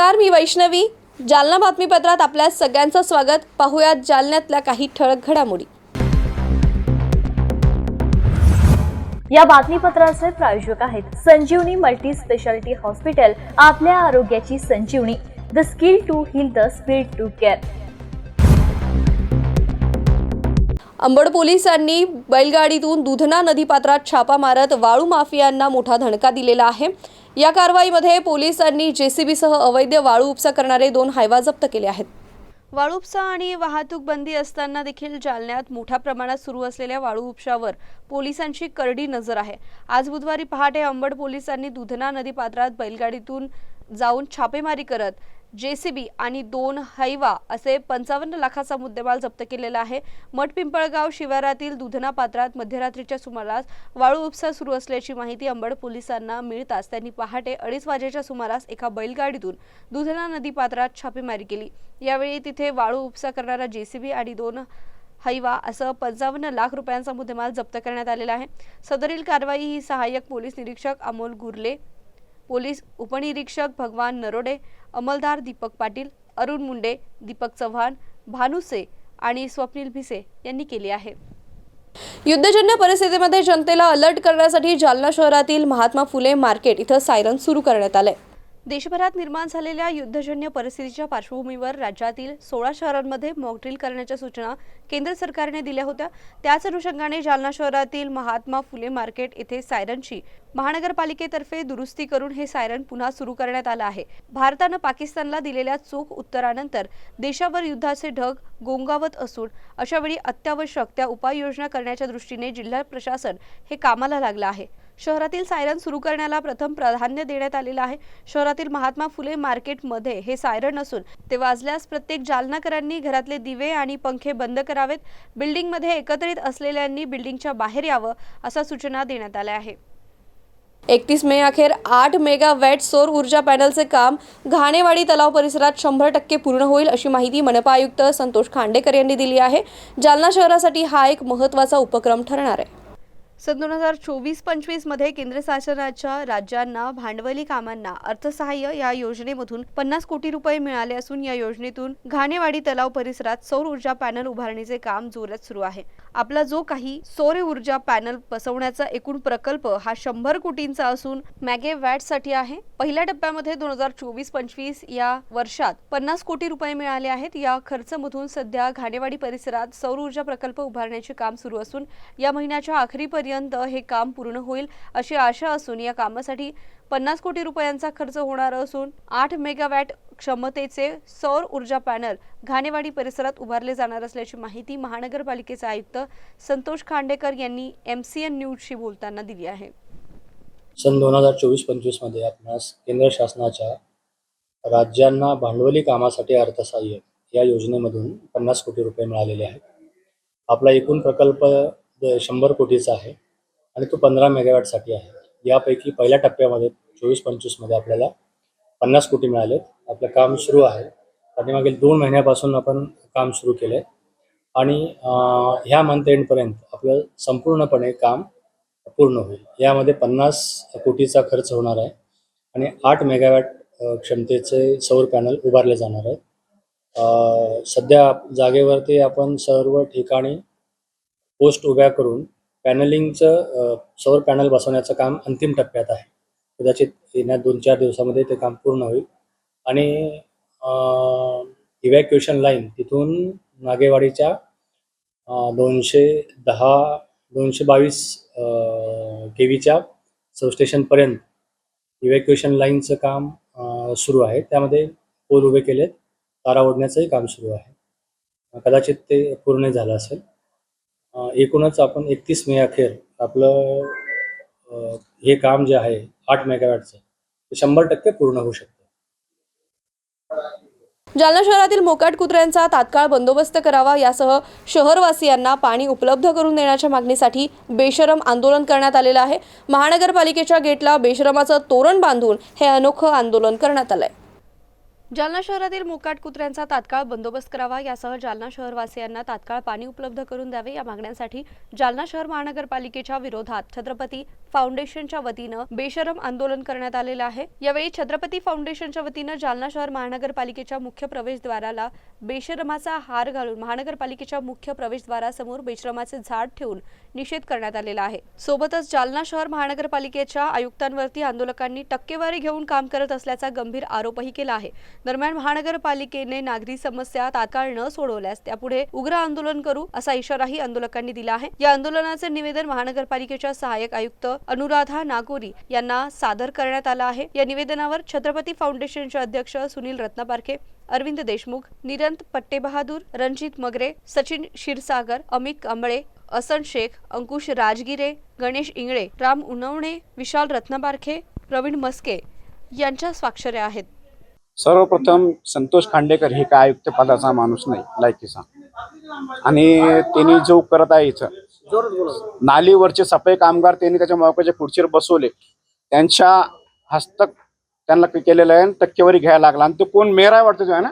नमस्कार मी वैष्णवी. जालना बातमीपत्रात आपल्या सगळ्यांचं स्वागत. पाहुयात जालन्यातल्या काही ठळक घडामोडी. या बातमीपत्राचे प्रायोजक आहेत संजीवनी मल्टी स्पेशालिटी हॉस्पिटल आपल्या आरोग्याची Sanjivani. The skill to heal the speed to care. Ambad पोलिसांनी बैलगाडीतून दुधना नदीपात्रात छापा मारत वाळू माफियांना मोठा धणका दिलेला आहे. या कारवाईमध्ये पोलिसांनी जेसीबीसह अवैध वाळू उपसा करणारे दोन हायवा जप्त केले आहेत. वाळू उपसा आणि वाहतूक बंदी असताना देखील जालन्यात मोठ्या प्रमाणात सुरू असलेल्या वाळू उपशावर पोलिसांची करडी नजर आहे. आज बुधवारी पहाटे अंबड पोलिसांनी दुधना नदी पात्रात बैलगाडीतून जाऊन छापेमारी करत जेसीबी आणि दोन हैवा असे पंचावन्न लाखाचा मुद्देमाल जप्त केलेला आहे. मठपिंपळगाव शिवारातील दुधना पात्रात मध्यरात्रीच्या सुमारास वाळू उपसा सुरू असल्याची माहिती अंबड पोलिसांना मिळताच त्यांनी पहाटे अडीच वाजेच्या सुमारास एका बैलगाडीतून दुधना नदी पात्रात छापेमारी केली. यावेळी तिथे वाळू उपसा करणारा जेसीबी आणि दोन हैवा असं पंचावन्न लाख रुपयांचा मुद्देमाल जप्त करण्यात आलेला आहे. सदरील कारवाई ही सहाय्यक पोलीस निरीक्षक अमोल गुर्ले पोलीस उपनिरीक्षक भगवान नरोडे अंमलदार दीपक पाटील अरुण मुंडे दीपक चव्हाण भानुसे आणि स्वप्नील भिसे यांनी केली आहे. युद्धजन्य परिस्थितीमध्ये जनतेला अलर्ट करण्यासाठी जालना शहरातील महात्मा फुले मार्केट इथं सायरन सुरू करण्यात आलंय. देशभरात निर्माण झालेल्या युद्धजन्य परिस्थितीच्या पार्श्वभूमीवर राज्यातील सोळा शहरांमध्ये मॉकड्रिल करण्याच्या सूचना केंद्र सरकारने दिल्या होत्या. त्याच अनुषंगाने जालना शहरातील महात्मा फुले मार्केट येथे सायरनची महानगरपालिकेतर्फे दुरुस्ती करून हे सायरन पुन्हा सुरू करण्यात आलं आहे. भारतानं पाकिस्तानला दिलेल्या चोख उत्तरानंतर देशावर युद्धाचे ढग गोंगावत असून अशावेळी अत्यावश्यक त्या उपाययोजना करण्याच्या दृष्टीने जिल्हा प्रशासन हे कामाला लागलं आहे. शहरातील सायरन सुरू करण्याला प्रथम प्राधान्य देण्यात आलेलं आहे. शहरातील महात्मा फुले मार्केटमध्ये हे सायरन असून ते वाजल्यास प्रत्येक जालनाकरांनी घरातले दिवे आणि पंखे बंद करावेत. बिल्डिंगमध्ये एकत्रित असलेल्यांनी बिल्डिंगच्या बाहेर यावं असा सूचना देण्यात आल्या आहे. एकतीस मे अखेर आठ मेगावॅट सौर ऊर्जा पॅनलचे काम घाणेवाडी तलाव परिसरात शंभर टक्के पूर्ण होईल अशी माहिती मनपा आयुक्त संतोष खांडेकर यांनी दिली आहे. जालना शहरासाठी हा एक महत्त्वाचा उपक्रम ठरणार आहे. सन दोन हजार चोवीस पंचवीसमध्ये केंद्र शासनाच्या राज्यांना भांडवली कामांना अर्थसहाय्य या योजनेमधून पन्नास कोटी रुपये मिळाले असून या योजनेतून घाणेवाडी तलाव परिसरात सौर ऊर्जा पॅनल उभारणीचे काम जोरात सुरू आहे. आपला जो काही सौर ऊर्जा पॅनल बसवण्याचा एकूण प्रकल्प हा शंभर कोटींचा असून मॅगे साठी आहे. पहिल्या टप्प्यामध्ये दोन हजार चोवीस पंचवीस या वर्षात पन्नास कोटी रुपये मिळाले आहेत. या खर्चमधून सध्या घाणेवाडी परिसरात सौर ऊर्जा प्रकल्प उभारण्याचे काम सुरू असून या महिन्याच्या अखेरीपर्यंत हे काम पूर्ण होईल अशी आशा असून या कामासाठी पन्नास कोटी रुपयांचा खर्च होणार असून आठ मेगावॅट क्षमतेचे सौर ऊर्जा पॅनल घाणेवाडी परिसरात उभारले जाणार असल्याची माहिती महानगरपालिकेचे आयुक्त संतोष खांडेकर यांनी एम सी एन न्यूजशी बोलताना दिली आहे. सन दोन हजार चोवीस पंचवीसमध्ये आपणास केंद्र शासनाच्या राज्यांना भांडवली कामासाठी अर्थसहाय्य या योजनेमधून पन्नास कोटी रुपये मिळालेले आहेत. आपला एकूण प्रकल्प शंभर कोटीचा आहे आणि तो पंधरा मेगावॅटसाठी आहे. यापैकी पहिल्या टप्प्यामध्ये चोवीस पंचवीसमध्ये आपल्याला पन्नास कोटी मिळालेत. आपलं काम सुरू आहे. पाठीमागील दोन महिन्यापासून आपण काम सुरू केलं आहे आणि ह्या मंथ एंडपर्यंत आपलं संपूर्णपणे काम पूर्ण होईल. यामध्ये पन्नास कोटीचा खर्च होणार आहे. आणि आठ मेगावॅट क्षमतेचे सौर पॅनल उभारले जाणार आहेत. सध्या जागेवरती आपण सर्व ठिकाणी पोस्ट उभ्या करून पॅनलिंगचं सौर पॅनल बसवण्याचं काम अंतिम टप्प्यात आहे. कदाचित येण्या दोन चार दिवसामध्ये ते काम पूर्ण होईल. आणि इव्हॅक्युएशन लाईन तिथून नागेवाडीच्या दोनशे दहा दोनशे बावीस के व्हीच्या सबस्टेशनपर्यंत इव्हॅक्युएशन लाईनचं काम सुरू आहे. त्यामध्ये पोल उभे केलेत. तारा ओढण्याचंही काम सुरू आहे. कदाचित ते पूर्ण झालं असेल. एकूणच आपण एकतीस मे अखेर आपलं हे काम जे आहे आठ मेगावॅटचं ते शंभर टक्के पूर्ण होऊ शकतं. जालना शहरातील मोकाट कुत्र्यांचा तात्काळ बंदोबस्त करावा यासह शहरवासियांना पाणी उपलब्ध करून देण्याच्या मागणीसाठी बेशरम आंदोलन करण्यात आलेलं आहे. महानगरपालिकेच्या गेटला बेशरमाचं तोरण बांधून हे अनोखं आंदोलन करण्यात आलंय. जालना शहरातील मोकाट कुत्र्यांचा तात्काळ बंदोबस्त करावा यासह जालना शहरवासियांना तात्काळ पाणी उपलब्ध करून द्यावे या मागण्यांसाठी जालना शहर महानगरपालिकेच्या विरोधात छत्रपती फाउंडेशनच्या वतीनं बेशरम आंदोलन करण्यात आलेलं आहे. यावेळी छत्रपती फाउंडेशनच्या वतीनं जालना शहर महानगरपालिकेच्या मुख्य प्रवेशद्वाराला बेशरमाचा हार घालून महानगरपालिकेच्या मुख्य प्रवेशद्वारासमोर बेशरमाचे झाड ठेवून निषेध करण्यात आलेला आहे. सोबतच जालना शहर महानगरपालिकेच्या आयुक्तांवरती आंदोलकांनी टक्केवारी घेऊन काम करत असल्याचा गंभीर आरोपही केला आहे. दरम्यान महानगरपालिकेने नागरी समस्या तात्काळ न सोडवल्यास त्यापुढे उग्र आंदोलन करू असा इशाराही आंदोलकांनी दिला आहे. या आंदोलनाचे निवेदन महानगरपालिकेच्या सहाय्यक आयुक्त अनुराधा नागोरी यांना सादर करण्यात आला आहे. या निवेदनावर छत्रपती फाउंडेशनचे अध्यक्ष सुनील रत्नपारखे अरविंद देशमुख निरंत पट्टेबहादूर रणजित मगरे सचिन क्षीरसागर अमित कांबळे असन शेख अंकुश राजगिरे गणेश इंगळे राम उनवणे विशाल रत्नबारखे प्रवीण मस्के यांच्या स्वाक्षऱ्या आहेत. सर्वप्रथम संतोष खांडेकर हे काय आयुक्त पदाचा माणूस नाही लायकीचा. आणि त्यांनी जो करत आहे इथं नालीवरचे सफाई कामगार त्यांनी त्याच्या मौक्याच्या खुर्चीवर बसवले. त्यांच्या हस्तक त्यांना केलेलं आहे आणि टक्केवारी घ्यायला लागला. आणि तो कोण? मेयर आहे वाटतं तो आहे ना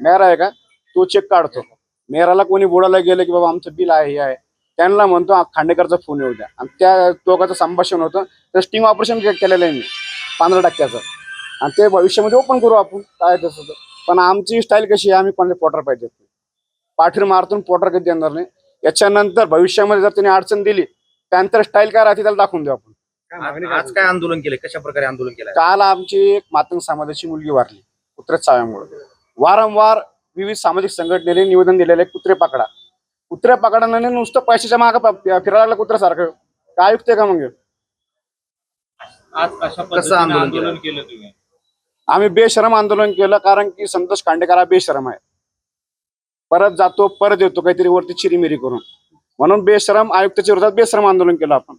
मेयर आहे का? तो चेक काढतो. मेयराला कोणी बोलायला गेलं की बाबा आमचं बिल आहे हे आहे. त्यांना म्हणतो "आ, खांडेकरचा फोन येऊ द्या. आणि त्या दोघांचं संभाषण होतं. तर स्टिंग ऑपरेशन केलेलं आहे मी. पंधरा टक्क्याचं. आणि ते भविष्यामध्ये ओपन करू आपण. काय तसं तर. पण आमची स्टाईल कशी आहे? आम्ही कोणाला पोटर पाहिजे? पाठीर मारतून पोटर कधी देणार नाही. याच्यानंतर भविष्यामध्ये जर त्यांनी अडचण दिली त्यानंतर स्टाईल काय राहते त्याला दाखवून देऊ आपण. आज आज काय आंदोलन केले कशा प्रकारे आंदोलन केलं काल आमची एक मातंग समाजाची मुलगी वारली कुत्र्यात चाव्यामुळे. वारंवार विविध सामाजिक संघटनेने निवेदन दिलेले कुत्रे पकडा. कुत्रे पकडाने नुसतं पैशाच्या मागे फिरायला लागलं कुत्र्यासारखं काय युक्त आहे का मग? आज कशा कसं आंदोलन केलं? आंदोलन केलं? तुम्ही? आम्ही बेशरम आंदोलन केलं कारण की संतोष खांडेकर हा बेशरम आहे. परत जातो परत येतो काहीतरी वरती चिरीमिरी करून. म्हणून बेशरम आयुक्ताच्या विरोधात बेशरम आंदोलन केलं आपण.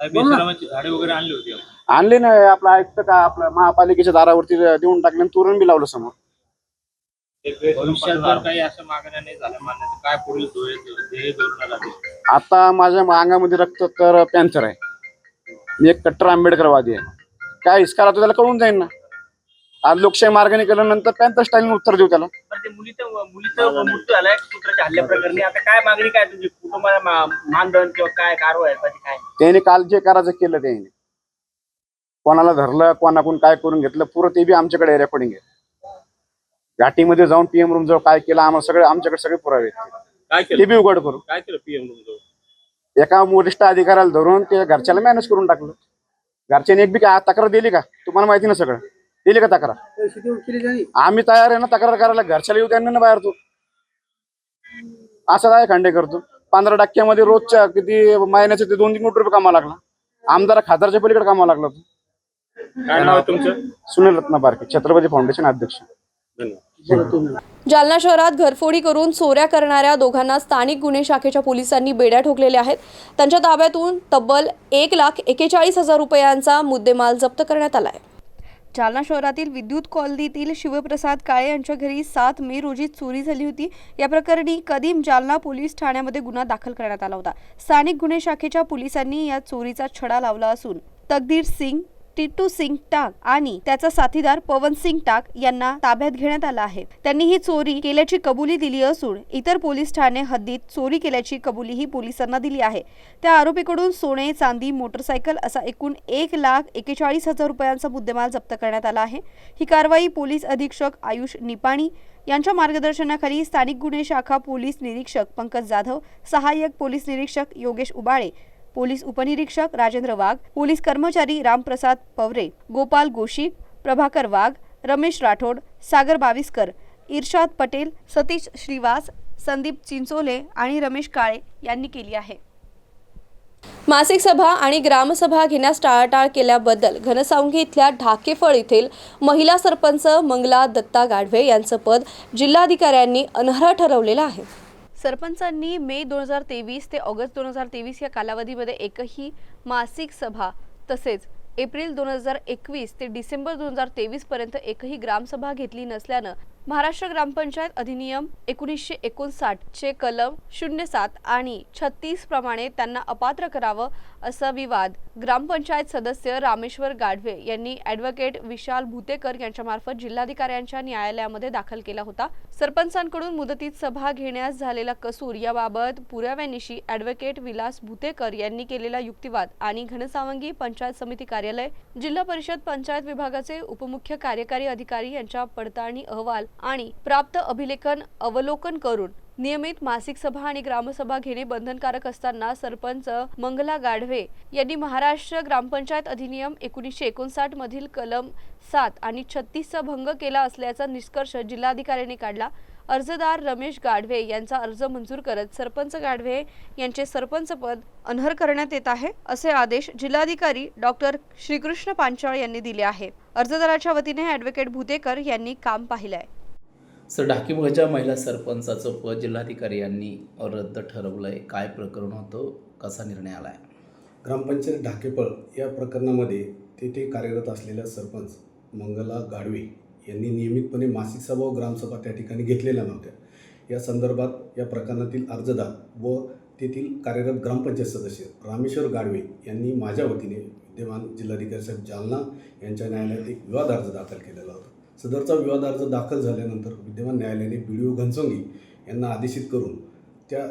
झाडे वगैरे आणली होती आपण. आणली नाही आपलं आयुक्त का आपलं महापालिकेच्या दारावरती देऊन टाकले आणि तोरण बी लावलं समोर. भविष्यात जर काही अशा मागण्या नाही झाल्या मान्य तर काय पुढील ध्येय ध्येय धोरण राहतील आता माझ्या अंगामध्ये रक्त तर पॅन्थर आहे. मी एक कट्टर आंबेडकरवादी आहे. काय इस्कार तो त्याला कळून जाईल ना. आज लोकशाही मार्गाने केल्यानंतर पॅन्थर स्टाईलने उत्तर देऊ त्याला. तर ते मुलीचं मुलीचं मृत्यू झालाय सूत्राच्या हल्ल्याप्रकरणी आता काय मागणी काय तुमची कुटुंबाला मा- मानधन किंवा काय कारवाई आहे काय? त्याने काल जे करायचं केलं त्याने. कोणाला धरलं कोणाकडून काय करून घेतलं पुरं ते बी आमच्याकडे रेकॉर्डिंग आहे. घाटीमध्ये जाऊन पीएम रूम जवळ काय केलं आम्हाला सगळे आमच्याकडे सगळे पुरावे आहेत. काय ते केलं बी उघड करू. काय केलं पीएम रूम एका वरिष्ठ अधिकाऱ्याला धरून ते घरच्याला मॅनेज करून टाकलं. घरच्याने एक बी काय तक्रार दिली का? तुम्हाला माहिती ना सगळं. दिली का तक्रार? आम्ही तयार आहे ना तक्रार करायला घरच्याला येऊ त्यांना ना बाहेर तू. असं काय खंडे करतो? पंधरा टक्क्यामध्ये रोजच्या किती महिन्याचे ते दोन तीन कोटी रुपये कामाला लागला. आमदार खासदारच्या पलीकडे कामाला लागला तू. काय नाव आहे तुमचं? सुनील रत्न बारके छत्रपती फाउंडेशन अध्यक्ष. धन्यवाद. जालना शहरात घरफोडी करून चोऱ्या करणाऱ्या दोघांना स्थानिक गुन्हे शाखेच्या पोलिसांनी बेड्या ठोकलेल्या आहेत. त्यांच्या ताब्यातून तब्बल एक लाख एकेचाळीस हजार रुपयांचा मुद्देमाल जप्त करण्यात आला आहे. जालना शहरातील विद्युत कॉलनीतील शिवप्रसाद काळे यांच्या घरी सात मे रोजी चोरी झाली होती. या प्रकरणी कदीम जालना पोलीस ठाण्यामध्ये गुन्हा दाखल करण्यात आला होता. स्थानिक गुन्हे शाखेच्या पोलिसांनी या चोरीचा छडा लावला असून तकदीर सिंग टिटू सिंग टाक आणि त्याचा साथीदार पवन सिंग टाक यांना ताब्यात घेण्यात आला आहे. त्यांनी ही चोरी केल्याची कबुली दिली असून इतर पोलीस ठाणे हद्दीत चोरी केल्याची कबुलीही पोलिसांना दिली आहे. त्या आरोपीकडून सोने चांदी मोटरसायकल असा एकूण एक लाख एकेचाळीस हजार रुपयांचा मुद्देमाल जप्त करण्यात आला आहे. ही कारवाई पोलीस अधीक्षक आयुष निपाणी यांच्या मार्गदर्शनाखाली स्थानिक गुन्हे शाखा पोलीस निरीक्षक पंकज जाधव सहाय्यक पोलीस निरीक्षक योगेश उबाळे पोलीस उपनिरीक्षक राजेंद्र वाघ पोलीस कर्मचारी रामप्रसाद पवरे गोपाल गोशी प्रभाकर वाघ रमेश राठोड सागर बाविस्कर इर्शाद पटेल सतीश श्रीवास संदीप चिंचोले आणि रमेश काळे यांनी केली आहे. मासिक सभा आणि ग्रामसभा घेण्यास टाळाटाळ केल्याबद्दल घनसावंगी इथल्या ढाकेफळ येथील महिला सरपंच मंगला दत्ता गाढवे यांचं पद जिल्हाधिकाऱ्यांनी अनर्ह ठरवलेलं आहे. सरपंचांनी मे दोन हजार तेवीस ते ऑगस्ट दोन हजार तेवीस या कालावधीमध्ये एकही मासिक सभा तसेच एप्रिल दोन हजार एकवीस ते डिसेंबर दोन हजार तेवीस पर्यंत एकही ग्रामसभा घेतली नसल्यानं महाराष्ट्र ग्रामपंचायत अधिनियम एकोणीसशे एकोणसाठचे कलम शून्य सात आणि छत्तीस प्रमाणे त्यांना अपात्र करावं असा विवाद ग्रामपंचायत सदस्य रामेश्वर गाढवे यांनी ॲडव्होकेट विशाल भुतेकर यांच्यामार्फत जिल्हाधिकाऱ्यांच्या न्यायालयामध्ये दाखल केला होता. सरपंचांकडून मुदतीत सभा घेण्यास झालेला कसूर याबाबत पुराव्यानिशी ॲडव्होकेट विलास भुतेकर यांनी केलेला युक्तिवाद आणि घनसावंगी पंचायत समिती कार्यालय जिल्हा परिषद पंचायत विभागाचे उपमुख्य कार्यकारी अधिकारी यांच्या पडताळणी अहवाल आणि प्राप्त अभिलेखन अवलोकन करून नियमित मासिक सभा आणि ग्रामसभा घेणे बंधनकारक असताना सरपंच मंगला गाढवे यांनी महाराष्ट्र ग्रामपंचायत अधिनियम एकोणीसशे एकोणसाठ मधील कलम सात आणि छत्तीसचा भंग केला असल्याचा निष्कर्ष जिल्हाधिकाऱ्यांनी काढला. अर्जदार रमेश गाढवे यांचा अर्ज मंजूर करत सरपंच गाढवे यांचे सरपंचपद अनहर करण्यात येत आहे असे आदेश जिल्हाधिकारी डॉक्टर श्रीकृष्ण पांचाळ यांनी दिले आहे. अर्जदाराच्या वतीने ॲडव्होकेट भुतेकर यांनी काम पाहिलं आहे सर ढाकीमुळच्या महिला सरपंचाचं पद जिल्हाधिकारी यांनी रद्द ठरवलं आहे काय प्रकरण होतं? कसा निर्णय आला आहे ग्रामपंचायत ढाकेपळ या प्रकरणामध्ये तेथे कार्यरत असलेल्या सरपंच मंगला गाडवे यांनी नियमितपणे मासिक सभा व ग्रामसभा त्या ठिकाणी घेतलेल्या नव्हत्या. या संदर्भात या प्रकरणातील अर्जदार व तेथील कार्यरत ग्रामपंचायत सदस्य रामेश्वर गाडवे यांनी माझ्या वतीने विद्यमान जिल्हाधिकारी साहेब जालना यांच्या न्यायालयात एक विवाद अर्ज दाखल केलेला होता. सदरचा विवाद अर्ज दाखल झाल्यानंतर विद्यमान न्यायालयाने बी डी ओ घनसोंगी यांना आदेशित करून त्या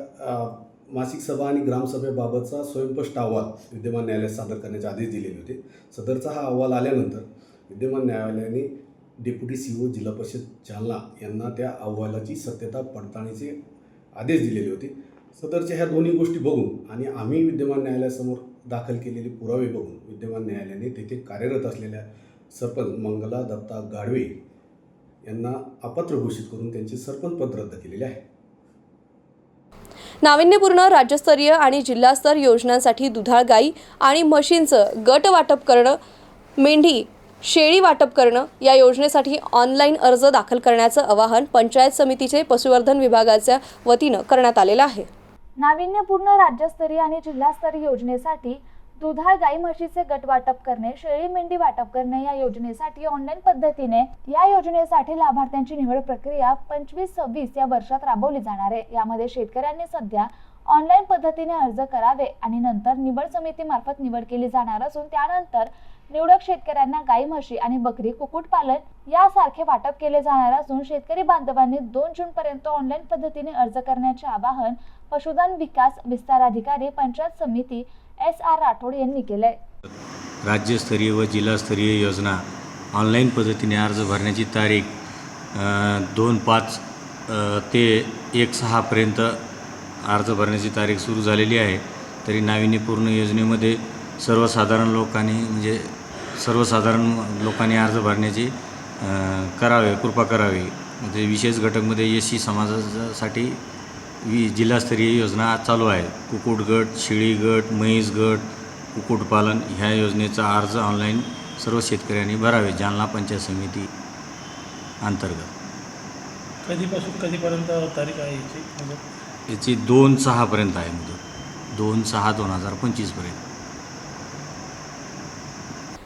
मासिक सभा आणि ग्रामसभेबाबतचा स्वयंस्पष्ट अहवाल विद्यमान न्यायालयात सादर करण्याचे आदेश दिलेले होते. सदरचा हा अहवाल आल्यानंतर विद्यमान न्यायालयाने डेप्युटी सी ओ जिल्हा परिषद जालना यांना त्या अहवालाची सत्यता पडताळणीचे आदेश दिलेले होते. सदरच्या ह्या दोन्ही गोष्टी बघून आणि आम्ही विद्यमान न्यायालयासमोर दाखल केलेले पुरावे बघून विद्यमान न्यायालयाने तेथे कार्यरत असलेल्या सरपंच मंगला दत्ता गाढवे यांना अपात्र घोषित करून त्यांचे सरपंच पद रद्द केलेले आहे. नाविन्यपूर्ण राज्यस्तरीय आणि जिल्हास्तर योजनांसाठी दुधाळ गाई आणि म्हशींचं गट वाटप करणं मेंढी शेळी वाटप करणं या योजनेसाठी ऑनलाईन अर्ज दाखल करण्याचं आवाहन पंचायत समितीचे पशुवर्धन विभागाच्या वतीनं करण्यात आलेलं आहे. नाविन्यपूर्ण राज्यस्तरीय आणि जिल्हास्तरीय योजनेसाठी दुधाळ गाई म्हशीचे गट वाटप करणे शेळी मेंढी वाटप करणे या योजनेसाठी ऑनलाईन पद्धतीने या योजनेसाठी लाभार्थ्यांची निवड प्रक्रिया पंचवीस सव्वीस या वर्षात राबवली जाणार आहे. यामध्ये शेतकऱ्यांनी सध्या ऑनलाईन पद्धतीने अर्ज करावे आणि नंतर निवड समितीमार्फत निवड केली जाणार असून त्यानंतर निवडक शेतकऱ्यांना गाई म्हशी आणि बकरी कुक्कुटपालन यासारखे वाटप केले जाणार असून शेतकरी बांधवांनी दोन जून पर्यंत ऑनलाईन पद्धतीने अर्ज करण्याचे आवाहन पशुधन विकास विस्तार अधिकारी पंचायत समिती एस आर राठोड यांनी केले राज्यस्तरीय व जिल्हास्तरीय योजना. ऑनलाईन पद्धतीने अर्ज भरण्याची तारीख दोन पाच ते एक सहापर्यंत अर्ज भरण्याची तारीख सुरू झालेली आहे. तरी नाविन्यपूर्ण योजनेमध्ये सर्वसाधारण लोकांनी म्हणजे सर्वसाधारण लोकांनी अर्ज भरण्याची करावे कृपा करावी. म्हणजे विशेष घटकमध्ये एस सी समाजासाठी वि जिल्हास्तरीय योजना चालू आहे. कुक्कुट गट शेळी गट म्हैस गट कुक्कुटपालन ह्या योजनेचा अर्ज ऑनलाईन सर्व शेतकऱ्यांनी भरावे जालना पंचायत समिती अंतर्गत. कधीपासून कधीपर्यंत तारीख आहे याची? याची दोन सहापर्यंत आहे मुदत. दोन सहा दोन हजार पंचवीसपर्यंत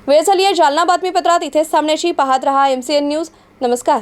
वेळ झाली आहे जालना बातमीपत्रात. इथेच थांबण्याची. पाहत रहा एम सी एन न्यूज नमस्कार.